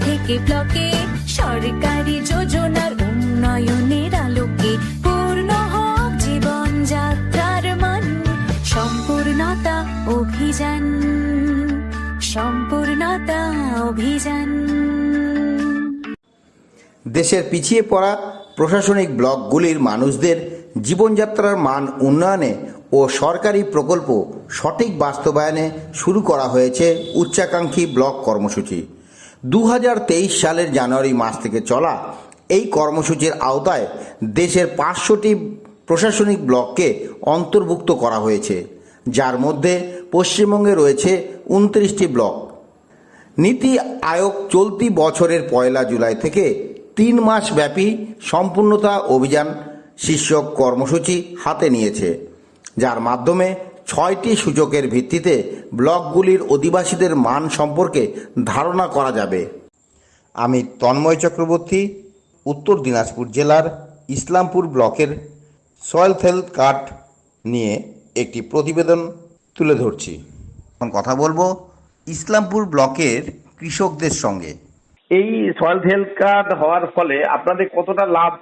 থেকে ব্লকে সরকারি যোজনার উন্নয়নের আলোকে পূর্ণ হোক জীবন যাত্রার মান, সম্পূর্ণতা অভিযান সম্পূর্ণতা অভিযান। দেশের পিছিয়ে পড়া প্রশাসনিক ব্লকগুলির মানুষদের জীবনযাত্রার মান উন্নয়নে ও সরকারি প্রকল্প সঠিক বাস্তবায়নে শুরু করা হয়েছে উচ্চাকাঙ্ক্ষী ব্লক কর্মসূচি। দু হাজার তেইশ সালের জানুয়ারি মাস থেকে চলা এই কর্মসূচির আওতায় দেশের পাঁচশোটি প্রশাসনিক ব্লককে অন্তর্ভুক্ত করা হয়েছে। যার মধ্যে পশ্চিমবঙ্গে রয়েছে উনত্রিশটি ব্লক। নীতি আয়োগ চলতি বছরের পয়লা জুলাই থেকে তিন মাস ব্যাপী সম্পূর্ণতা অভিযান শীর্ষক কর্মসূচি হাতে নিয়েছে। যার মাধ্যমে ছয়টি সূচকের ভিত্তিতে ব্লকগুলির অধিবাসীদের মান সম্পর্কে ধারণা করা যাবে। আমি তন্ময় চক্রবর্তী উত্তর দিনাজপুর জেলার ইসলামপুর ব্লকের সয়েল হেলথ কার্ড নিয়ে একটি প্রতিবেদন তুলে ধরছি। এখন কথা বলব ইসলামপুর ব্লকের কৃষকদের সঙ্গে। এই সয়েল হেলথ কার্ড হওয়ার ফলে আপনাদের কতটা লাভ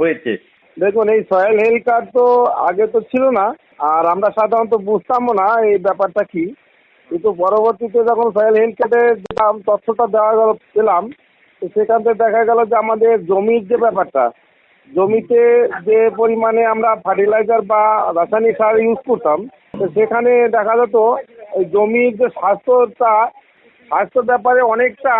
হয়েছে? দেখুন এই সয়েল হেলথ কার্ড তো আগে তো ছিল না। আর আমরা সাধারণত বুঝতামও না এই ব্যাপারটা কি। কিন্তু পরবর্তীতে যখন সয়েল হেলথ কার্ডের তথ্যটা দেওয়া গেল, পেলাম, তো সেখান থেকে দেখা গেল যে আমাদের জমির যে ব্যাপারটা, জমিতে যে পরিমাণে আমরা ফার্টিলাইজার বা রাসায়নিক সার ইউজ করতাম, তো সেখানে দেখা যেত জমির যে স্বাস্থ্যটা, স্বাস্থ্য ব্যাপারে অনেকটা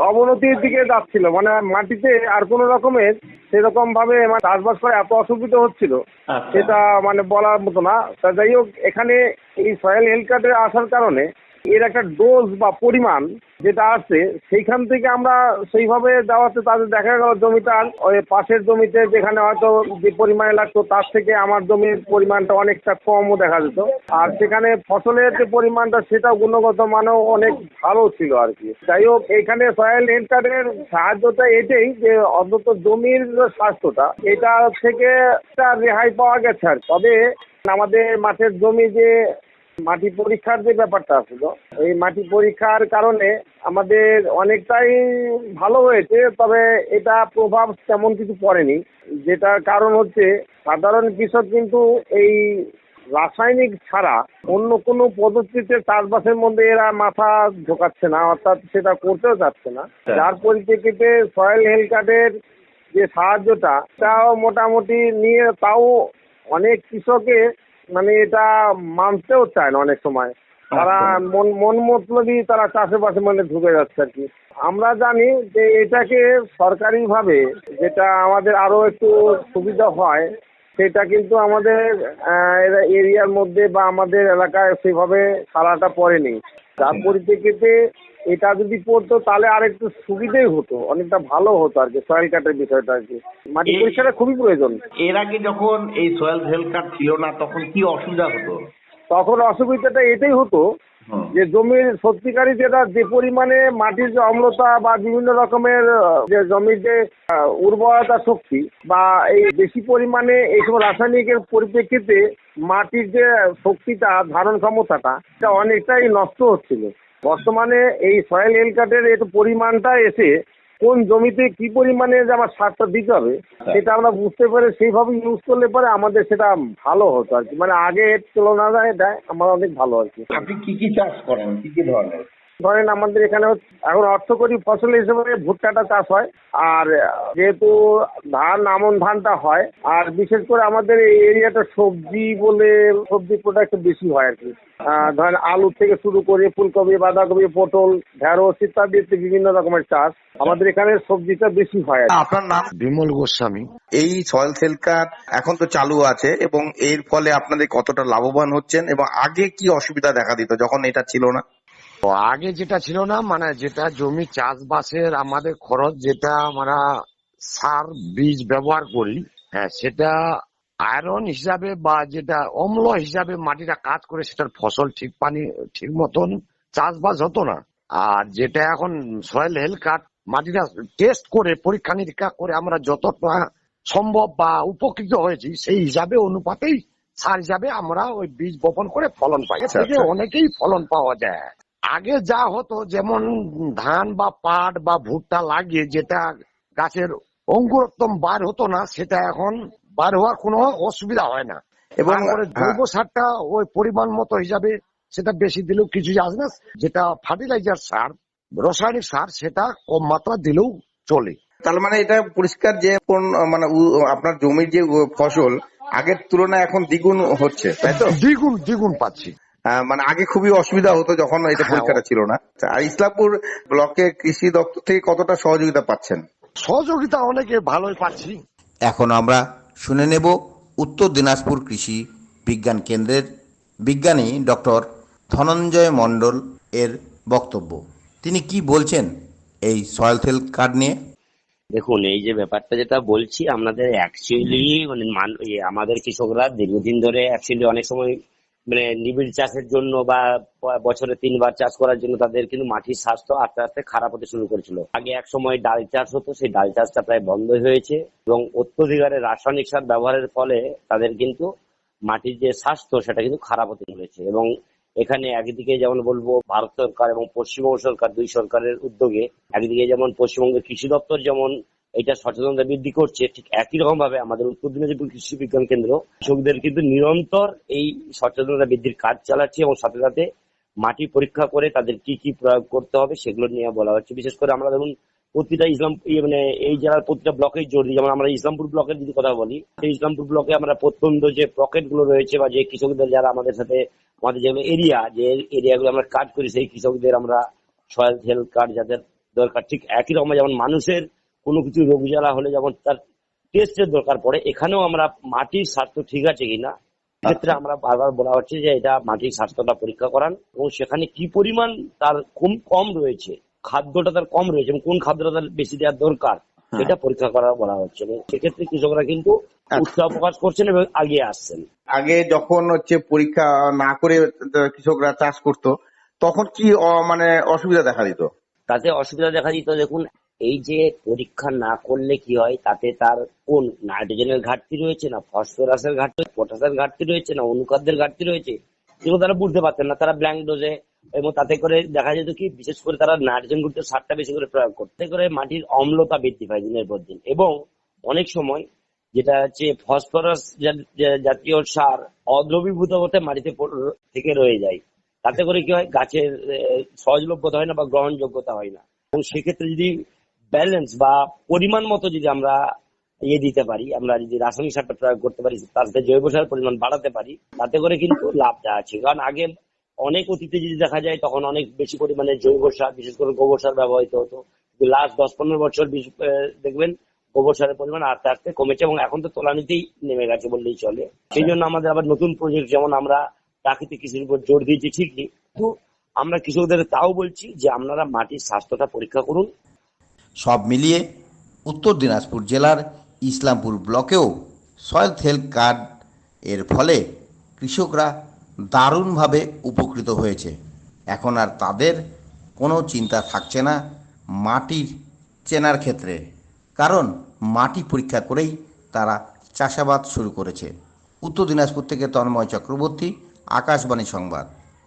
অবনতির দিকে যাচ্ছিল। মানে মাটিতে আর কোন রকমের সেরকম ভাবে মানে চাষবাস করে এত অসুবিধা হচ্ছিল। আচ্ছা। সেটা মানে বলার মতো না। তা যাই হোক এখানে এই সয়েল হেলথ কার্ডে আসার কারণে এর একটা ডোজ বা পরিমাণ যেটা আছে, সেইখান থেকে আমরা সেইভাবে দেওয়াতে তাদের দেখা গেল জমিটার ওই পাশের জমিতে যেখানে হয়তো যে পরিমাণে লাগতো, তার থেকে আমার জমির পরিমাণটা অনেকটা কমও দেখা যেত। আর সেখানে ফসলের যে পরিমাণটা সেটা গুণগত মানও অনেক ভালো ছিল আর কি। যাই হোক, এখানে সয়েল হেলথ কার্ডের সাহায্যটা এটাই যে অন্তত জমির স্বাস্থ্যটা, এটা থেকে রেহাই পাওয়া গেছে আর তবে আমাদের মাঠের জমি যে মাটি পরীক্ষার যে ব্যাপারটা ছিল এই মাটি পরীক্ষার কারণে আমাদের অনেকটাই ভালো হয়েছে তবে এটা প্রভাব তেমন কিছু পড়েনি। যেটার কারণ হচ্ছে সাধারণ কৃষক কিন্তু এই রাসায়নিক ছাড়া অন্য কোনো পদ্ধতিতে চাষবাসের মধ্যে এরা মাথা ঢোকাচ্ছে না অর্থাৎ সেটা করতেও চাচ্ছে না। যার পরিপ্রেক্ষিতে সয়েল হেলথ কার্ডের যে সাহায্যটা তাও মোটামুটি নিয়ে তাও অনেক কৃষকে মানে এটা মানতেও চায় না অনেক সময়। তারা মন মন মতলবই তারা চাষবাসের মানে ঢুকে যাচ্ছে আর কি। আমরা জানি যে এটাকে সরকারি ভাবে যেটা আমাদের আরও একটু সুবিধা হয় সেটা কিন্তু আমাদের এরিয়ার মধ্যে বা আমাদের এলাকায় সেভাবে সারাটা পড়েনি। যার পরিপ্রেক্ষিতে এটা যদি পড়তো তাহলে আর একটু সুবিধেই হতো অনেকটা ভালো হতো আর কি সয়েল কার্ডের বিষয়টা আর কি। মাটি পরীক্ষাটা খুবই প্রয়োজন। এর আগে যখন এই সয়েল হেলথ কার্ড ছিল না তখন কি অসুবিধা হতো? তখন অসুবিধাটা এটাই হতো। যে জমির সত্যিকারই যেটা যে পরিমাণে মাটির যে অম্লতা বা বিভিন্ন রকমের যে জমির যে উর্বরতা শক্তি বা এই বেশি পরিমাণে এইসব রাসায়নিকের পরিপ্রেক্ষিতে মাটির যে শক্তিটা, ধারণ ক্ষমতাটা, এটা অনেকটাই নষ্ট হচ্ছিল। বর্তমানে এই সয়েল হেলকাটের এর পরিমাণটা এসে কোন জমিতে কি পরিমাণে যে আমার সারটা দিতে হবে সেটা আমরা বুঝতে পারে সেইভাবে ইউজ করলে পরে আমাদের সেটা ভালো হতো আর কি। মানে আগে তুলনায় এটা আমার অনেক ভালো আর কি। আপনি কি কি চাষ করেন? কি কি ধরনের? ধরেন আমাদের এখানে এখন অর্থকরী ফসল হিসেবে ভুট্টাটা চাষ হয় আর যেহেতু ধান আমন ধানটা হয় আর বিশেষ করে আমাদের এই এরিয়াটা সবজি বলে সবজি প্রোডাক্ট বেশি হয় আর কি। আহ, ধরেন আলু থেকে শুরু করে ফুলকপি বাঁধাকপি পটল ঢেঁড়স ইত্যাদি বিভিন্ন রকমের চাষ। আমাদের এখানে সবজিটা বেশি হয় আর কি। আপনার নাম? বিমল গোস্বামী। এই সয়েল হেলথ কার্ড এখন তো চালু আছে এবং এর ফলে আপনাদের কতটা লাভবান হচ্ছেন এবং আগে কি অসুবিধা দেখা দিত যখন এটা ছিল না? আগে যেটা ছিল না মানে যেটা জমি চাষবাসের আমাদের খরচ যেটা আমরা সার বীজ ব্যবহার করি হ্যাঁ সেটা আয়রন হিসাবে বা যেটা অম্ল হিসাবে মাটিটা কাজ করে সেটার ফসল ঠিক পানি ঠিক মতন চাষবাস হতো না। আর যেটা এখন সয়েল হেলথ কার্ড মাটিটা টেস্ট করে পরীক্ষা নিরীক্ষা করে আমরা যতটা সম্ভব বা উপকৃত হয়েছি সেই হিসাবে অনুপাতেই সার হিসাবে আমরা ওই বীজ বপন করে ফলন পাই। আচ্ছা, আচ্ছা। অনেকেই ফলন পাওয়া যায়। আগে যা হতো যেমন ধান বা পাট বা ভুট্টা লাগিয়ে যেটা গাছের অঙ্কুরোত্তম বার হতো না সেটা এখন বার হওয়ার কোনো অসুবিধা হয় না। এবং হ্যাঁ, জৈব সারটা ওই পরিমাণ মতো হিসাবে সেটা বেশি দিলেও কিছু আসে না যেটা ফার্টিলাইজার সার রাসায়নিক সার সেটা কম মাত্রা দিলেও চলে। তার মানে এটা পরিষ্কার যে কোন মানে আপনার জমির যে ফসল আগের তুলনায় এখন দ্বিগুণ হচ্ছে তাই তো? দ্বিগুণ দ্বিগুণ পাচ্ছি। মানে আগে খুবই অসুবিধা হতো যখন এটা হ্যাঁ, পরীক্ষাটা ছিল না। আর ইসলামপুর ব্লকে কৃষি দপ্তর থেকে কতটা সহযোগিতা পাচ্ছেন? সহযোগিতা অনেকে ভালোই পাচ্ছি। এখন আমরা শুনে নেব উত্তর দিনাজপুর কৃষি বিজ্ঞান কেন্দ্রের বিজ্ঞানী ডক্টর ধনঞ্জয় মণ্ডল এর বক্তব্য। তিনি কি বলছেন এই সয়েল হেলথ কার্ড নিয়ে? দেখুন এই যে ব্যাপারটা যেটা বলছি আমাদের অ্যাকচুয়ালি মানে আমাদের কৃষকরা দীর্ঘদিন ধরে অ্যাকচুয়ালি অনেক সময় মানে নিবিড় চাষের জন্য বা বছরে তিনবার চাষ করার জন্য তাদের কিন্তু মাটির স্বাস্থ্য আস্তে আস্তে খারাপ হতে শুরু করেছিল। আগে এক সময় ডাল চাষ হতো, সেই ডাল চাষটা প্রায় বন্ধ হয়েছে এবং অত্যধিক হারে রাসায়নিক সার ব্যবহারের ফলে তাদের কিন্তু মাটির যে স্বাস্থ্য সেটা কিন্তু খারাপ হতে চলেছে এবং এখানে একদিকে যেমন বলব ভারত সরকার এবং পশ্চিমবঙ্গ সরকার দুই সরকারের উদ্যোগে, একদিকে যেমন পশ্চিমবঙ্গের কৃষি দপ্তর যেমন এটা সচেতনতা বৃদ্ধি করছে, ঠিক একই রকম ভাবে আমাদের উত্তর দিনাজপুর কৃষি বিজ্ঞান কেন্দ্র, কৃষকদের কিন্তু নিরন্তর এই সচেতনতা বৃদ্ধির কাজ চালাচ্ছে এবং সাথে সাথে মাটি পরীক্ষা করে তাদের কি কি প্রয়োগ করতে হবে সেগুলো নিয়ে বলা হচ্ছে। বিশেষ করে আমরা ধরুন প্রতিটা ইসলাম ইয়ে মানে এই জেলার প্রতিটা ব্লকেই জরুরি যেমন আমরা ইসলামপুর ব্লকের যদি কথা বলি সেই ইসলামপুর ব্লকে আমরা প্রত্যন্ত যে পকেটগুলো রয়েছে বা যে কৃষকদের যারা আমাদের সাথে আমাদের যেগুলো এরিয়া যে এরিয়াগুলো আমরা কাজ করি সেই কৃষকদের আমরা সয়েল হেলথ কার্ড যাদের দরকার ঠিক একই রকম যেমন মানুষের কোনো কিছু রোগ জ্বালা হলে যেমন তার টেস্টের দরকার পড়ে এখানেও আমরা মাটির স্বাস্থ্য ঠিক আছে কিনা? ক্ষেত্রে আমরা বারবার বলা হচ্ছে যে এটা মাটির স্বাস্থ্যটা পরীক্ষা করান এবং সেখানে কি পরিমাণ তার কম কম রয়েছে খাদ্যটা তার কম রয়েছে এবং কোন খাদ্যটা তার বেশি দেওয়ার দরকার সেটা পরীক্ষা করা বলা হচ্ছে। এবং সেক্ষেত্রে কৃষকরা কিন্তু উৎসাহ প্রকাশ করছেন এবং আগিয়ে আসছেন। আগে যখন হচ্ছে পরীক্ষা না করে কৃষকরা চাষ করত তখন কি মানে অসুবিধা দেখা দিত? তাতে অসুবিধা দেখা দিত দেখুন এই যে পরীক্ষা না করলে কি হয় তাতে তার কোন নাইট্রোজেনের ঘাটতি রয়েছে না ফসফরাসের ঘাটতি পটাশের ঘাটতি রয়েছে না অনুখাদ্যের ঘাটতি রয়েছে সেগুলো তারা বুঝতে পারতেন না। তারা ব্ল্যাঙ্ক ডোজে এবং তাতে করে দেখা যেত কি, বিশেষ করে তারা নাইট্রোজেন যুক্ত সারটা বেশি করে প্রয়োগ করতে। করে মাটির অম্লতা বৃদ্ধি পায় দিনের পর দিন। এবং অনেক সময় যেটা হচ্ছে ফসফরাস জাতীয় সার অদ্রবীভূত হতে মাটিতে থেকে রয়ে যায়। তাতে করে কি হয়, গাছের সহজলভ্যতা হয় না বা গ্রহণযোগ্যতা হয় না। এবং সেক্ষেত্রে যদি ব্যালেন্স বা পরিমাণ মতো যদি আমরা ইয়ে দিতে পারি, আমরা যদি রাসায়নিক সারটা প্রয়োগ করতে পারি, তার জৈব সারের পরিমাণ বাড়াতে পারি, তাতে করে কিন্তু লাভটা আছে। কারণ আগে অনেক অতীতে যদি দেখা যায়, তখন অনেক বেশি পরিমাণে জৈব সার, বিশেষ করে গোবর সার ব্যবহৃত হতো। লাস্ট দশ পনেরো বছর দেখবেন গোবর সারের পরিমাণ আস্তে আস্তে কমেছে এবং এখন তো তোলানিতেই নেমে গেছে বললেই চলে। সেই জন্য আমাদের আবার নতুন প্রজেক্ট যেমন আমরা প্রাকৃতিক কৃষির উপর জোর দিয়েছি ঠিকই, কিন্তু আমরা কৃষকদের তাও বলছি যে আপনারা মাটির স্বাস্থ্যটা পরীক্ষা করুন। সব মিলিয়ে উত্তর দিনাজপুর জেলার ইসলামপুর ব্লকেও সয়েল হেলথ কার্ড এর ফলে কৃষকরা দারুণভাবে উপকৃত হয়েছে। এখন আর তাদের কোনো চিন্তা থাকছে না মাটির চেনার ক্ষেত্রে। কারণ মাটি পরীক্ষা করেই তারা চাষাবাদ শুরু করেছে। উত্তর দিনাজপুর থেকে তন্ময় চক্রবর্তী, আকাশবাণী সংবাদ।